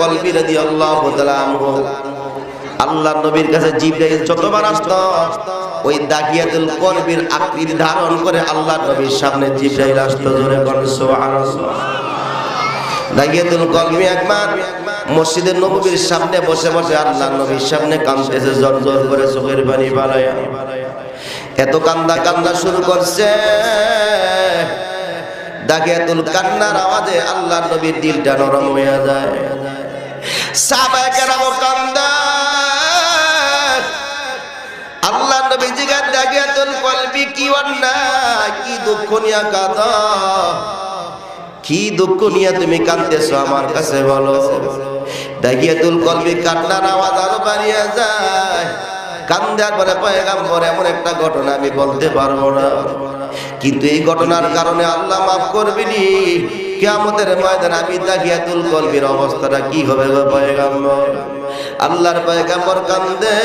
কলবি রাদিয়াল্লাহু তাআলা আনহু। নবীর কাছে জিব্রাইল যতবার আসতো, ওই কলবির আকৃতি ধারণ করে নবীর সামনে জিব্রাইল আসতো, জোরে সুবহানাল্লাহ। কলবি একবার মসজিদের নবীর সামনে বসে বসে আল্লাহ নবীর সামনে কাঁদতেছে জোর জোর করে চোখের পানি বাড়ায়া এত কান্দা কান্দা শুরু করছে। দাগিয়াতুল কান্নার আওয়াজে আল্লাহ নবীর দিলটা নরম হয়ে যায়। সাহাবায়ে কেরাম কান্দা। আল্লাহ নবী জিগার দাগিয়াতুল কলবি কি অন্যায়, কি দুঃখ নিয়ে কাঁদা। কি দুঃখ নিয়ে তুমি কাঁদতেছো আমার কাছে বলো। দাগিয়াতুল কলবি কান্নার আওয়াজ আরও বাড়িয়ে যায়। কান্দার পরে পয়গাম্বর এমন একটা ঘটনা আমি বলতে পারব না। কিন্তু এই ঘটনার কারণে আল্লাহ মাফ করবিনি কেয়ামতের ময়দান আমি দাগিয়াতুল কলবির অবস্থাটা কি হবে গো পয়গাম্বর? আল্লাহর পয়গাম্বর কান্দে।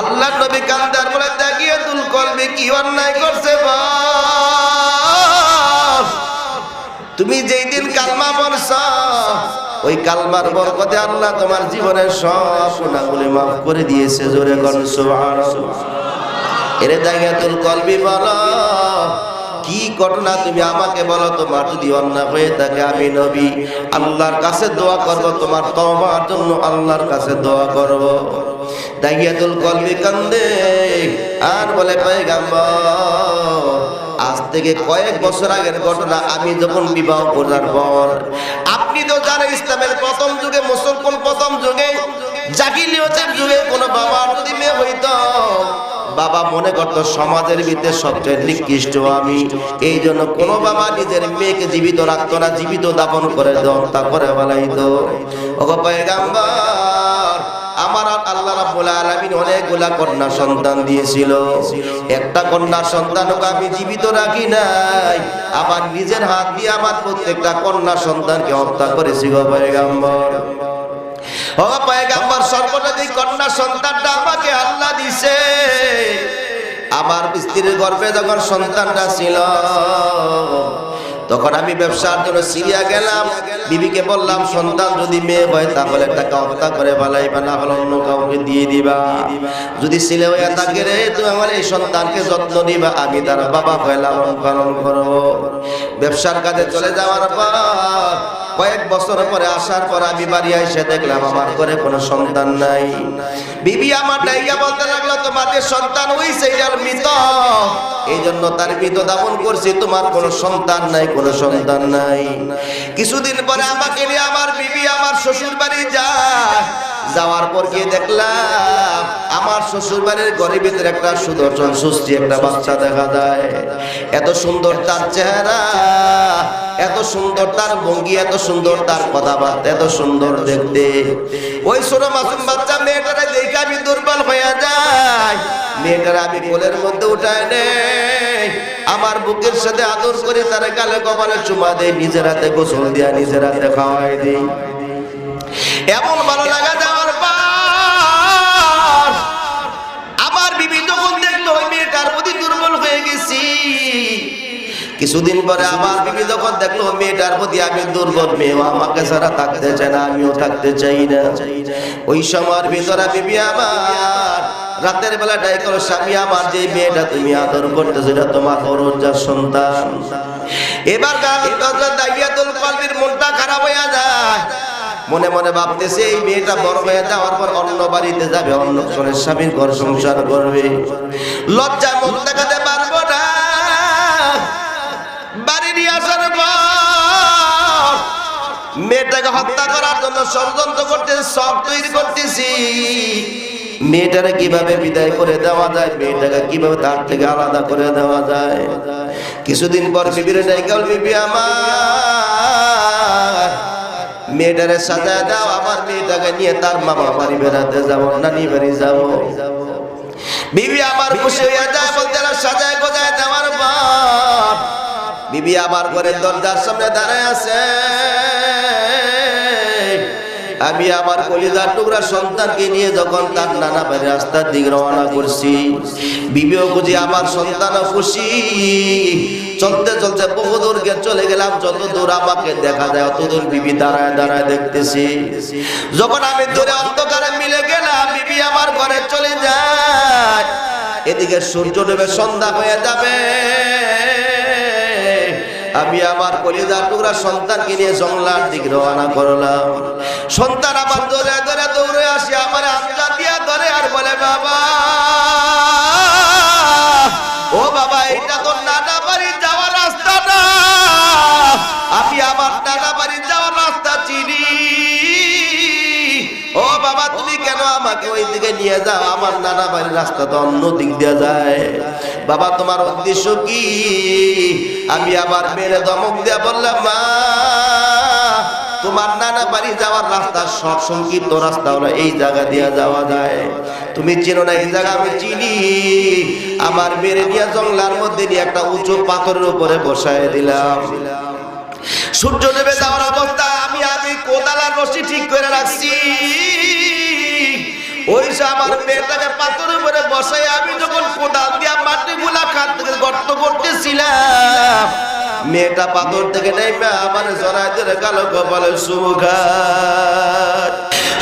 আল্লাহ নবী কান্দার বলে দাগিয়াতুল কলবি কি অন্যায় করছে তুমি যেই দিন কালমা পড়ছ, ওই কালমার বরকতে আল্লাহ তোমার জীবনের সব গুণাগুলি মাফ করে দিয়েছে জোরে কোন সুবহানাল্লাহ। এরে দাগিয়াতুল কলবি বলো, কি ঘটনা তুমি আমাকে বলো, তোমার যদি অন্যায় হয়ে থাকে, আমি নবী। আল্লাহর কাছে দোয়া করব, তোমার তওবার জন্য আল্লাহর কাছে দোয়া করব। দাগিয়াতুল কলবি কান্দে, আর বলে, পয়গাম্বর, আজ থেকে কয়েক বছর আগের ঘটনা, আমি যখন বিবাহ করার পর, আপনি তো জানেন ইসলামের প্রথম যুগে, মুসলমান প্রথম যুগে জাকিলিয়তের যুগে কোন বাবার যদি মেয়ে হইতো। বাবা মনে করতো, সমাজের ভিতরে সবচেয়ে নিকৃষ্ট আমি। এই জন্য কোন বাবা নিজের মেয়েকে জীবিত রাখতো না, জীবিত দাপন করে হত্যা করে বেলাইতো আমার সন্তান দিয়েছিল। একটা সন্তানকে আমি জীবিত রাখি নাই। আবার নিজের হাত দিয়ে আমার প্রত্যেকটা কন্যা সন্তানকে হত্যা করেছি গো পয়গাম্বর। ও পয়গাম্বর সর্বনাদী কন্যা সন্তানটা আমাকে আল্লাহ দিছে। আমার স্ত্রীর গর্ভে যখন সন্তানটা ছিল, তখন আমি ব্যবসার জন্য সিরিয়া গেলাম। বিবিকে বললাম, সন্তান যদি মেয়ে হয়, তাহলে টাকা হত্যা করে বালাইবা না হলে অন্য কাউকে দিয়ে দিবা। যদি ছেলে হয়ে থাকে রে, তুমি আমার এই সন্তানকে যত্ন দিবা আমি তার বাবা হয়ে লালন পালন করব। ব্যবসার কাজে চলে যাওয়ার পর কয়েক বছর পরে আসার পর আমি বাড়ি এসে দেখলাম আমার ঘরে কোনো সন্তান নাই। বিবি আমার ডাইয়া বলতে লাগল, তোমাদের সন্তান হইছে যার মৃত। এই জন্য তার মৃত দাপন করছি, তোমার কোনো সন্তান নাই, কোনো সন্তান নাই। কিছুদিন পরে আমাকে নিয়ে আমার বিবি আমার শ্বশুর বাড়ি যায়। যাওয়ার পর গিয়ে দেখলাম, আমার শ্বশুর বাড়ির ঘরের ভিতরে একটা সুদর্শন সুস্থি একটা বাচ্চা দেখা যায়। এত সুন্দর তার চেহারা, এত সুন্দর তার ভঙ্গি, এত সুন্দর তার কথাবার্তা, এত সুন্দর দেখতে। ওই ছোট মাসুম বাচ্চা মেয়েটারা দেখে আমি দুর্বল হয়ে যাই। মেয়েটারা আমি কোলের মধ্যে উঠায় নেই। আমার বুকের সাথে আদর করে তার গালে কপালে চুমা দেয় নিজের হাতে গোসল দিয়া নিজের হাতে খাওয়াই দেই। এমন ভালো লাগা যাওয়ার হয়ে গেছি। কিছুদিন পরে আমার বিবি যখন দেখল, মেয়েটার প্রতি আমি দুর্বল মেয়ে আমাকে ছাড়া থাকতে চায় না, আমিও থাকতে চাই না। ওই সময়ের ভিতরে বিবি আমার, রাতের বেলা ডাই করো স্বামী, আমার যে মেয়েটা তুমি আদর করতে সেটা তোমার হরজার সন্তান। এবার দাইয়াতুল কলবির মনটা খারাপ হয়ে যায়। মনে মনে ভাবতেছে, এই মেয়েটা বড় হয়ে যাওয়ার পর অন্য বাড়িতে যাবে, অন্য জনের স্বামীর ঘর সংসার করবে। লজ্জা মন দেখাতে পারব না। বাড়ি নিয়ে আসার পর মেয়েটাকে হত্যা করার জন্য ষড়যন্ত্র করতে সব তৈরি করতেছি। মেয়েটারে কীভাবে বিদায় করে দেওয়া যায়, মেয়েটাকে কীভাবে তার থেকে আলাদা করে দেওয়া যায়। কিছুদিন পর বিবিরে বিবি আমার। মেয়েটারে সাজা দাও আমার মেয়েটাকে নিয়ে তার মামা বাড়ি বেড়াতে যাব নানি বাড়ি যাব। বিবি আমার খুশি হয়ে যায় বলতে সাজায় গোজায় দেওয়ার পর বিবি আমার ঘরের দরজার সামনে দাঁড়ায় আছে। আমি আমার কলিজার টুকরা সন্তানকে নিয়ে যখন তার নানা বাড়ির রাস্তার দিকে রওনা করছি বিবেও বুঝি আমার সন্তানও খুশি। চলতে চলতে বহু দূর গে চলে গেলাম, যত দূর আমাকে দেখা যায় অত দূর বিবি দাঁড়ায় দাঁড়ায় দেখতেছি। যখন আমি দূরে অন্ধকারে মিলে গেলাম, বিবি আমার ঘরে চলে যায়। এদিকে সূর্য ডুবে সন্ধ্যা হয়ে যাবে। আমি আমার কলিজার টুকরা সন্তানকে নিয়ে জঙ্গলার দিকে রওনা করলাম। সন্তান আমার দৌড়ে দৌড়ে দৌড়ে আসি, আমার আত্মা দিয়া ধরে আর বলে, বাবা, ও বাবা, এটা তো নানা বাড়ি যাওয়ার রাস্তা না। আমি আমার নানা বাড়ি যাওয়ার রাস্তা চিনি। ও বাবা, তুমি কেন আমাকে ওই দিকে নিয়ে যাও? আমার নানা বাড়ির রাস্তা তো অন্য দিক দিয়ে যায়। বাবা, তোমার উদ্দেশ্য কি? আমি আবার মেরে দমক দিয়ে বললাম, মা তোমার নানা বাড়ি যাওয়ার রাস্তা সব সংকীর্ণ রাস্তা হলো এই জায়গা দিয়ে যাওয়া যায়। তুমি চেনো না এই জায়গা? আমি চিনি। আমার মেরে নিয়ে জঙ্গলার মধ্যে নিয়ে একটা উঁচু পাথরের উপরে বসায় দিলাম। সূর্য নেমে যাওয়ার অবস্থা আমি আমি কোদালার রশি ঠিক করে রাখছি। ওই যে আমার মেয়েটাকে পাথরের উপরে বসাই আমি যখন কোদাল দিয়া মাটি গুলা খাত গর্ত করতেছিলাম মেয়েটা পাথর থেকে নেমে আমার জড়াই ধরে কালো কপালে সুখার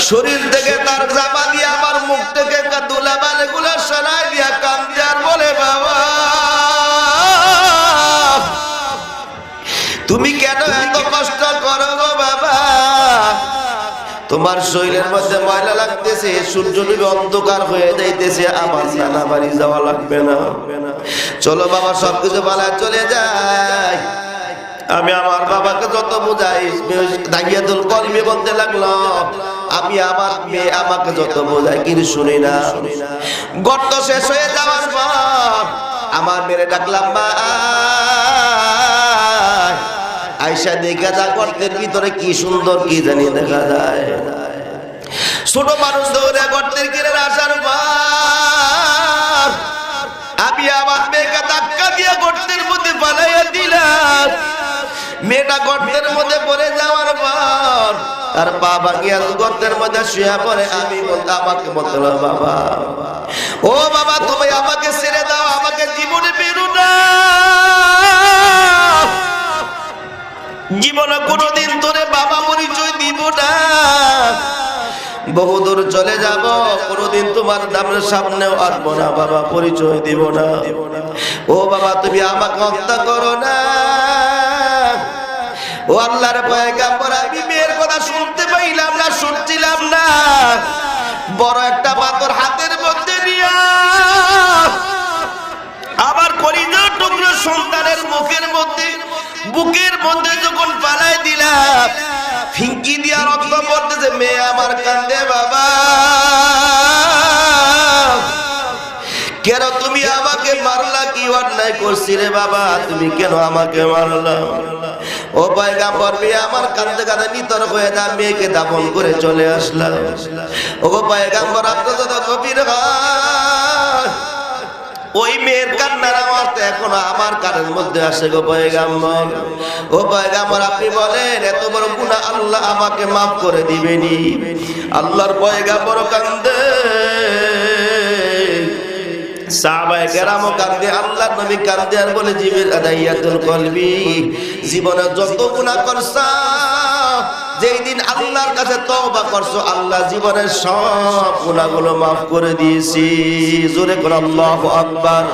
শরীর থেকে তার জামা দিয়ে আমার মুখ থেকে দুলা বালে গুলা সরাই দিয়া আর বলে, বাবা, তুমি কেন এত কষ্ট করো গো বাবা? তোমার শরীরের মধ্যে ময়লা লাগতেছে, সূর্য অন্ধকার হয়ে যাইতেছে, আমার নানা বাড়ি যাওয়া লাগবে না। চলো বাবা, সবকিছু বলা চলে যায় আমি আমার বাবাকে যত বুঝাই দাগিয়াতুল কলমে বলতে লাগল, আমি আমার মেয়ে আমাকে যত বোঝাই কিন্তু শুনি না। গর্ত শেষ হয়ে যাওয়ার পর আমার মেরে ডাকলাম, মা আয়সা দেখা যা গর্তের ভিতরে কি সুন্দর, কি জানি দেখা যায়। ছোট মানুষ দৌড়ে গর্তের কিনে আসার পর আমি আমার মেয়েকে ধাক্কা দিয়ে গর্তের মধ্যে পালাইয়া দিলাম। মেয়েটা গর্তের মধ্যে পড়ে যাওয়ার পর তার পা ভাঙিয়া গর্তের মধ্যে শুয়ে পড়ে। আমি আমাকে বলতে বাবা। ও বাবা, তুমি আমাকে ছেড়ে দাও, আমাকে জীবনে বেরো না। জীবনে কোনোদিন তোরে বাবা বহুদূর চলে যাব, কোনোদিন তোমার দামের সামনেও আসব না, বাবা, পরিচয় দিব না। ও বাবা, তুমি আমাকে হত্যা করো না। ও আল্লাহর পয়গাম্বর, আমি মেয়ের কথা শুনতে পাইলাম না, শুনছিলাম না। বড় একটা পাথর হাতের মধ্যে নিয়া আবার করিনা টুকরো সন্তানের মুখের মধ্যে, বুকের মধ্যে যখন পালাই দিলাম ফিঙ্কি দিয়া রক্ত পড়তেছে, মেয়ে আমার কান্দে বাবা। কেন তুমি আমাকে মারলা? কি অন্যায় করছি রে বাবা? তুমি কেন আমাকে মারলা? ও পয়গাম্বর, মেয়ে আমার কান্দে কান্দে নিতর হয়ে যা মেয়েকে দাপন করে চলে আসলাম। ও পয়গাম্বর, আপনার যত গভীর হয় ওই মেয়ের কান্নার আমার তো এখনও আমার কানের মধ্যে আসে গো পয়গাম্বর। ও পয়গাম্বর, আপনি বলেন, এত বড় গুনাহ আল্লাহ আমাকে মাফ করে দিবেনি। আল্লাহর পয়গাম্বর কান্দে। সাহাবায়ে কেরামও কান্দে আল্লাহ নবী কান্দে আর বলে জীবের আদাইয়াতুল কলবি, জীবনে যত গুনাহ করছা, যেই আল্লাহর কাছে তওবা করছ, আল্লাহ জীবনের সব গুনাহগুলো মাফ করে দিয়েছি। জোরে করে আল্লাহু আকবার।